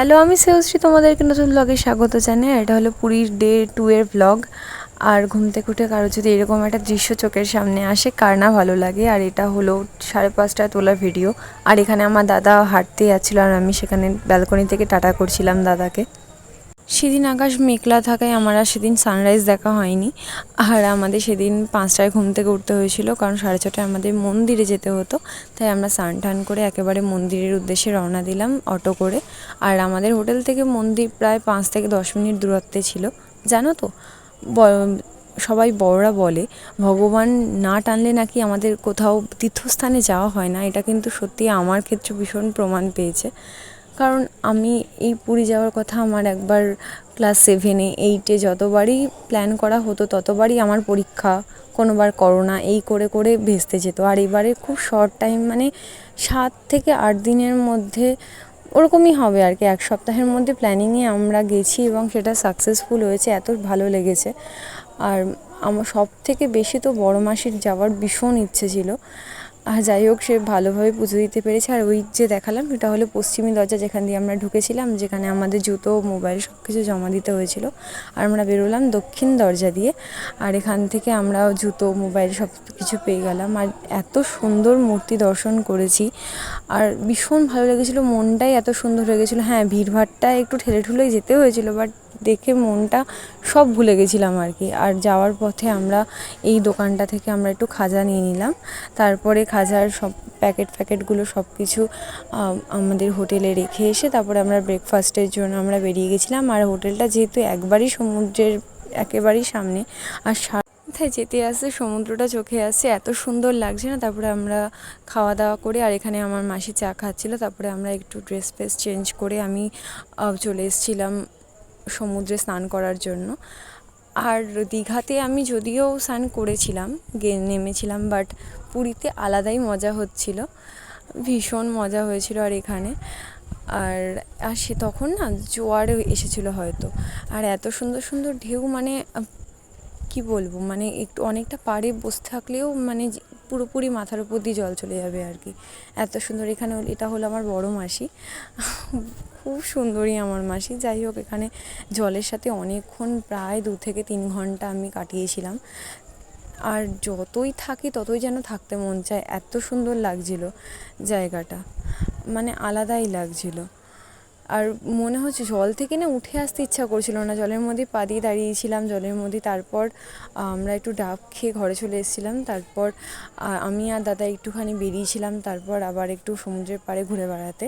Hello আমি সেলশ্রী তোমাদেরকে নতুন ব্লগে স্বাগত জানাই। এটা হলো পুরীর ডে টু এর ব্লগ আর ঘুমতে থেকে কারও যদি এরকম একটা দৃশ্য চোখের সামনে আসে, কার না ভালো লাগে? আর এটা হলো সাড়ে পাঁচটায় তোলা ভিডিও আর এখানে আমার দাদা হাঁটতে যাচ্ছিল আর আমি সেখানে ব্যালকনি থেকে টাটা করছিলাম দাদাকে। সেদিন আকাশ মেঘলা থাকায় আমার আর সেদিন সানরাইজ দেখা হয়নি। আর আমাদের সেদিন পাঁচটায় ঘুম থেকে উঠতে হয়েছিল, কারণ সাড়ে ছটায় আমাদের মন্দিরে যেতে হতো। তাই আমরা স্নান টান করে একেবারে মন্দিরের উদ্দেশ্যে রওনা দিলাম অটো করে। আর আমাদের হোটেল থেকে মন্দির প্রায় পাঁচ থেকে দশ মিনিট দূরত্বে ছিল। জানো তো সবাই বড়রা বলে, ভগবান না টানলে নাকি আমাদের কোথাও তীর্থস্থানে যাওয়া হয় না। এটা কিন্তু সত্যি আমার ক্ষেত্রে ভীষণ প্রমাণ পেয়েছে। কারণ আমি এই পুরী যাওয়ার কথা আমার একবার ক্লাস সেভেনে এইটে যতবারই প্ল্যান করা হতো, ততবারই আমার পরীক্ষা কোনোবার করোনা, এই করে করে ভেস্তে যেত। আর এবারে খুব শর্ট টাইম মানে সাত থেকে আট দিনের মধ্যে ওরকমই হবে আর কি। এক সপ্তাহের মধ্যে প্ল্যানিংয়ে আমরা গেছি এবং সেটা সাকসেসফুল হয়েছে, এত ভালো লেগেছে। আর আমার সব থেকে বেশি তো বড় মাসির যাওয়ার ভীষণ ইচ্ছে ছিল। আর যাই হোক, সে ভালোভাবে পুজো দিতে পেরেছে। আর ওই যে দেখালাম সেটা হলো পশ্চিমী দরজা যেখান দিয়ে আমরা ঢুকেছিলাম, যেখানে আমাদের জুতো, মোবাইল সব কিছু জমা দিতে হয়েছিল। আর আমরা বেরোলাম দক্ষিণ দরজা দিয়ে, আর এখান থেকে আমরা জুতো, মোবাইল সব কিছু পেয়ে গেলাম। আর এত সুন্দর মূর্তি দর্শন করেছি। আর ভীষণ ভালো লেগেছিলো, মনটাই এত সুন্দর হয়ে গেছিল। হ্যাঁ ভিড়ভাড়টা একটু ঠেলে ঠুলেই যেতে হয়েছিল, বাট দেখে মনটা সব ভুলে গেছিলাম আর কি। আর যাওয়ার পথে আমরা এই দোকানটা থেকে আমরা একটু খাজা নিয়ে নিলাম। তারপরে খাজার সব প্যাকেট ফ্যাকেটগুলো সব কিছু আমাদের হোটেলে রেখে এসে তারপরে আমরা ব্রেকফাস্টের জন্য আমরা বেরিয়ে গেছিলাম। আর হোটেলটা যেহেতু একবারই সমুদ্রের, একেবারেই সামনে, আর কোথায় যেতে আসে, সমুদ্রটা চোখে আসছে এত সুন্দর লাগছে না? তারপরে আমরা খাওয়া দাওয়া করে, আর এখানে আমার মাসি চা খাচ্ছিল, তারপরে আমরা একটু ড্রেস ফ্রেস চেঞ্জ করে আমি চলে এসেছিলাম সমুদ্রে স্নান করার জন্য। আর দীঘাতে আমি যদিও স্নান করেছিলাম, গে, নেমেছিলাম বাট পুরীতে আলাদাই মজা হচ্ছিল। ভীষণ মজা হয়েছিল আর এখানে। আর আর সে তখন না জোয়ার এসেছিল হয়তো। আর এত সুন্দর সুন্দর ঢেউ মানে কি বলব? মানে একটু অনেকটা পাড়ে বসে থাকলেও মানে পুরোপুরি মাথার উপর দিয়ে জল চলে যাবে আর কি। এত সুন্দর এখানে এটা হলো আমার বড় মাসি। খুব সুন্দরী আমার মাসি। যাই হোক, এখানে জলের সাথে অনেকক্ষণ প্রায় দু থেকে তিন ঘণ্টা আমি কাটিয়েছিলাম। আর যতই থাকি, ততই যেন থাকতে মন চায়। এত সুন্দর লাগছিল জায়গাটা। মানে আলাদাই লাগছিল। আর মনে হচ্ছে জল থেকে না উঠে আসতে ইচ্ছা করছিল না। জলের মধ্যে পা দিয়ে দাঁড়িয়েছিলাম, জলের মধ্যে। তারপর আমরা একটু ডাব খেয়ে ঘরে চলে এসেছিলাম। তারপর আমি আর দাদা একটুখানি বেরিয়েছিলাম। তারপর আবার একটু সমুদ্রের পাড়ে ঘুরে বেড়াতে।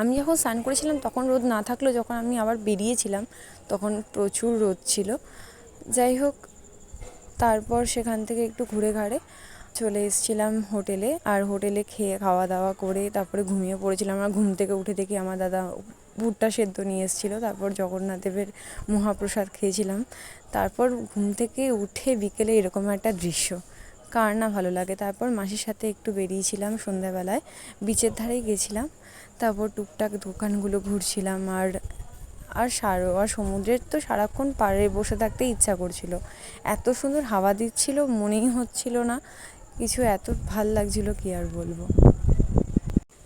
আমি যখন স্নান করেছিলাম, তখন রোদ না থাকলেও যখন আমি আবার বেরিয়েছিলাম, তখন প্রচুর রোদ ছিল। যাই হোক, তারপর সেখান থেকে একটু ঘুরে ঘাড়ে চলে এসেছিলাম হোটেলে আর হোটেলে খেয়ে খাওয়া দাওয়া করে তারপরে ঘুমিয়ে পড়েছিলাম। আর ঘুম থেকে উঠে দেখি আমার দাদা ভুট্টা সেদ্ধ নিয়ে এসেছিল, তারপর জগন্নাথদেবের মহাপ্রসাদ খেয়েছিলাম। তারপর ঘুম থেকে উঠে বিকেলে এরকম একটা দৃশ্য, কার না ভালো লাগে। তারপর মাসির সাথে একটু বেরিয়েছিলাম সন্ধ্যাবেলায়, বিচের ধারেই গেছিলাম। তারপর টুকটাক দোকানগুলো ঘুরছিলাম আর আর সার, আর সমুদ্রের তো সারাক্ষণ পাড়ে বসে থাকতে ইচ্ছা করছিল। এত সুন্দর হাওয়া দিচ্ছিল, মনেই হচ্ছিল না। কিছু এত ভালো লাগছিল কি আর বলব?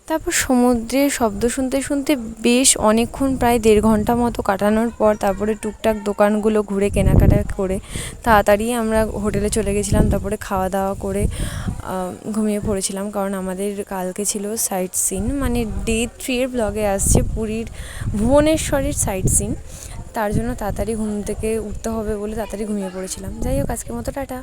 তারপর সমুদ্রের শব্দ শুনতে শুনতে বেশ অনেকক্ষণ প্রায় দেড় ঘণ্টা মতো কাটানোর পর তারপরে টুকটাক দোকানগুলো ঘুরে কেনাকাটা করে তাড়াতাড়ি আমরা হোটেলে চলে গেছিলাম, তারপরে খাওয়া দাওয়া করে ঘুমিয়ে পড়েছিলাম কারণ আমাদের কালকে ছিল সাইট সিন মানে ডে থ্রি এর ব্লগে আসছে পুরীর ভুবনেশ্বরের সাইট সিন তার জন্য তাড়াতাড়ি ঘুম থেকে উঠতে হবে বলে তাড়াতাড়ি ঘুমিয়ে পড়েছিলাম। যাই হোক, আজকের মতো টাটা।